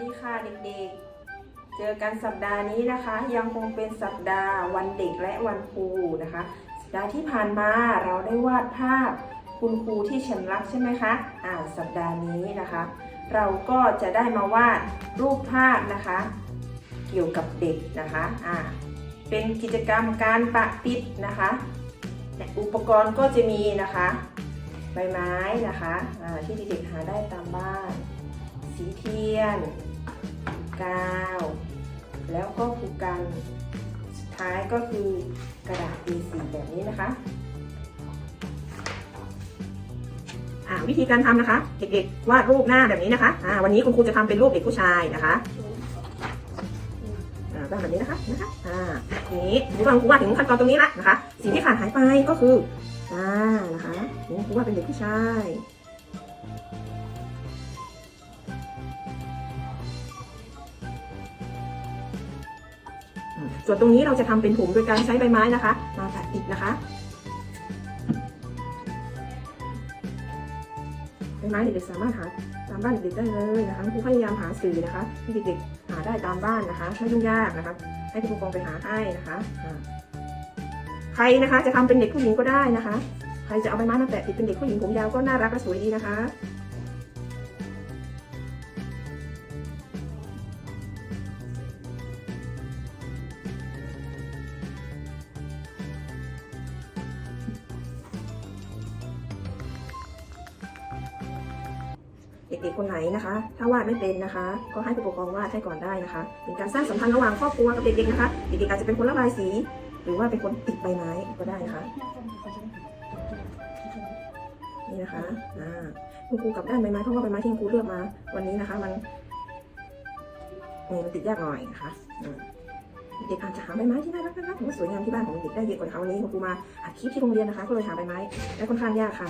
ดีค่ะเด็กๆ เจอกันสัปดาห์นี้นะคะ ยังคงเป็นสัปดาห์วันเด็กและวันครูนะคะ สัปดาห์ที่ผ่านมาเราได้วาดภาพคุณครูที่ฉันรักใช่ไหมคะอ่าสัปดาห์นี้นะคะ เราก็จะได้มาวาดรูปภาพนะคะ เกี่ยวกับเด็กนะคะอ่าเป็นกิจกรรมการประติดนะคะและอุปกรณ์ก็จะมีนะคะใบไม้นะคะอ่าที่เด็กๆหาได้ตามบ้าน สีเทียน กาว แล้วก็ผูกกันสุดท้ายก็คือกระดาษ A4 แบบนี้นะคะอ่าวิธีการทำนะคะ เด็กๆวาดรูปหน้าแบบนี้นะคะอ่าวันนี้คุณครูจะทำเป็นรูปเด็กผู้ชายนะคะอ่าแบบนี้นะคะนะคะอ่าทีนี้ครูกำลังครูวาดถึงขั้นตอนตรงนี้ละนะคะสิ่งที่ขาดหายไปก็คืออ่านะคะนี่ครูวาดเป็นเด็กผู้ชาย ส่วนตรงนี้เราจะทำเป็นถุงโดยการใช้ใบไม้นะคะ มาตัดติดนะคะใบไม้เด็กๆสามารถหาตามบ้านเด็กๆได้เลยนะคะครูพยายามหาสื่อนะคะที่เด็กๆหาได้ตามบ้านนะคะไม่ยุ่งยากนะคะ ให้ผู้ปกครองไปหาให้นะคะใครนะคะจะทำเป็นเด็กผู้หญิงก็ได้นะคะ ใครจะเอาใบไม้มาแปะติดเป็นเด็กผู้หญิงผมยาวก็น่ารักและสวยดีนะคะ ด็กๆคนไหนนะคะ ถ้าวาดไม่เป็นนะคะ ก็ให้ผู้ปกครองวาดให้ก่อนได้นะคะเป็นการสร้างสัมพันธ์ระหว่างครอบครัวกับเด็กๆนะคะ เด็กๆอาจจะเป็นคนระบายสี หรือว่าเป็นคนติดใบไม้ก็ได้นะคะนี่นะคะอ่าคุณครูกลับด้านใบไม้เพราะว่าใบไม้ที่คุณครูเลือกมา วันนี้นะคะ มันนี่มันติดยากหน่อยนะคะเด็กอาจจะหาใบไม้ที่น่ารักน่ารักหรือว่าสวยงามที่บ้านของเด็กได้เยอะกว่าเขาวันนี้คุณครูมาอัดคลิปที่โรงเรียนนะคะ ก็เลยหาใบไม้ได้ค่อนข้างยากค่ะ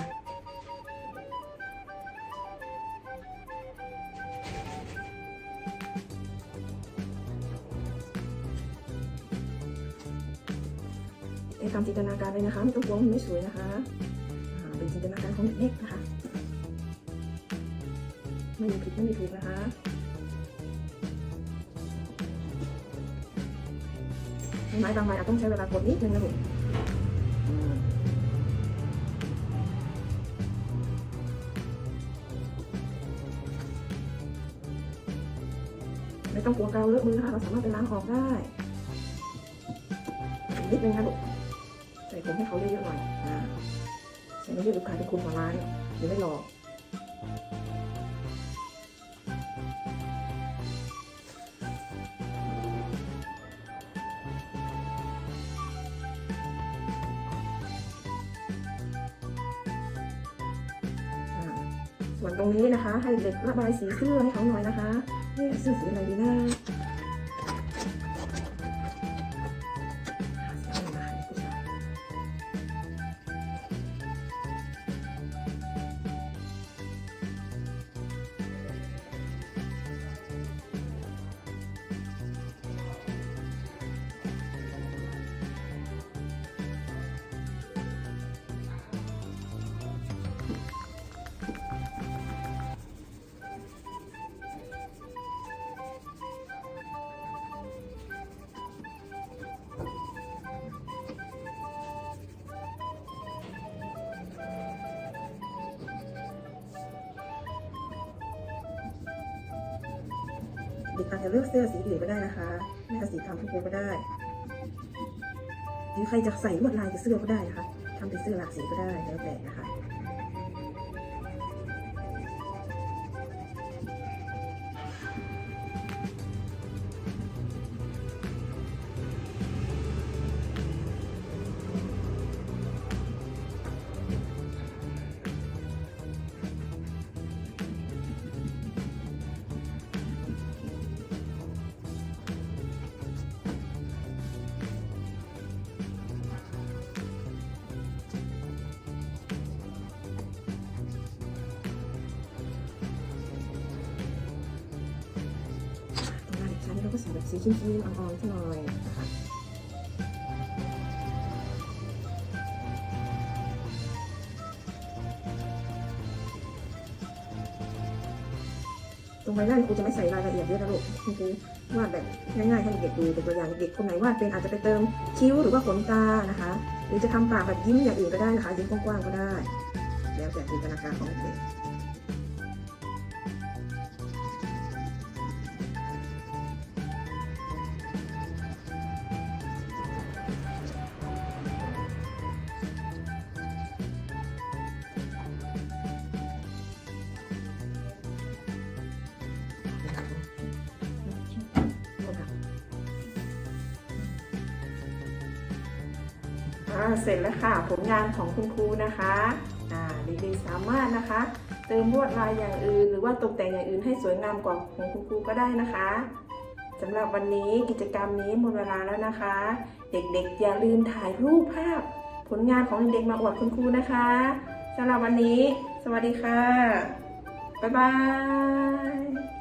ตามจินตนาการเลยนะคะ ไม่ต้องกลัวมันไม่สวยนะคะเป็นจินตนาการของเด็กๆนะคะ ไม่มีผิดไม่มีถูกนะคะไม้บางไม้อาจต้องใช้เวลากดนิดนึงนะลูกอืมไม่ต้องกลัวกาวเลอะมือนะคะเราสามารถไปล้างออกได้ นิดนึงนะลูก ใส่ผมให้เขาเยอะๆหน่อยอ่าใส่ไม่เยอะลูกค้าเป็นคุณหัวร้านหรือไม่หลอกส่วนตรงนี้นะคะ ให้เด็กระบายสีเสื้อให้เขาหน่อยนะคะนี่เสื้อสีอะไรดีนะ็กอาจจะเลือกเสื้อสีอื่นก็ได้นะคะแม่สีทำทุกคนก็ได้ หรือใครจะใส่ลวดลายกับเสื้อก็ได้นะคะทำเป็นเสื้อหลากสีก็ได้แล้วแต่นะคะ ส่แบบสีครีมๆอ่อนๆหน่อยนะคะตรงใบหน้าครูจะไม่ใส่รายละเอียดเยอะนะลูกครูวาดแบบง่ายๆให้เด็กๆดูเป็นตัวอย่างเด็กคนไหนวาดเป็นอาจจะไปเติมคิ้วหรือว่าขนตานะคะ หรือจะทำปากแบบยิ้มอย่างอื่นก็ได้นะคะยิ้มกว้างๆก็ได้ แล้วแต่จินตนาการของเด็ก เสร็จแล้วค่ะผลงานของคุณครูนะคะเด็กๆสามารถนะคะ เติมลวดลายอย่างอื่น หรือว่าตกแต่งอย่างอื่นให้สวยงามกว่าของคุณครูก็ได้นะคะสำหรับวันนี้กิจกรรมนี้หมดเวลาแล้วนะคะ เด็กๆ อย่าลืมถ่ายรูปภาพ ผลงานของเด็กๆมาอวดคุณครูนะคะสำหรับวันนี้ สวัสดีค่ะ บ๊ายบาย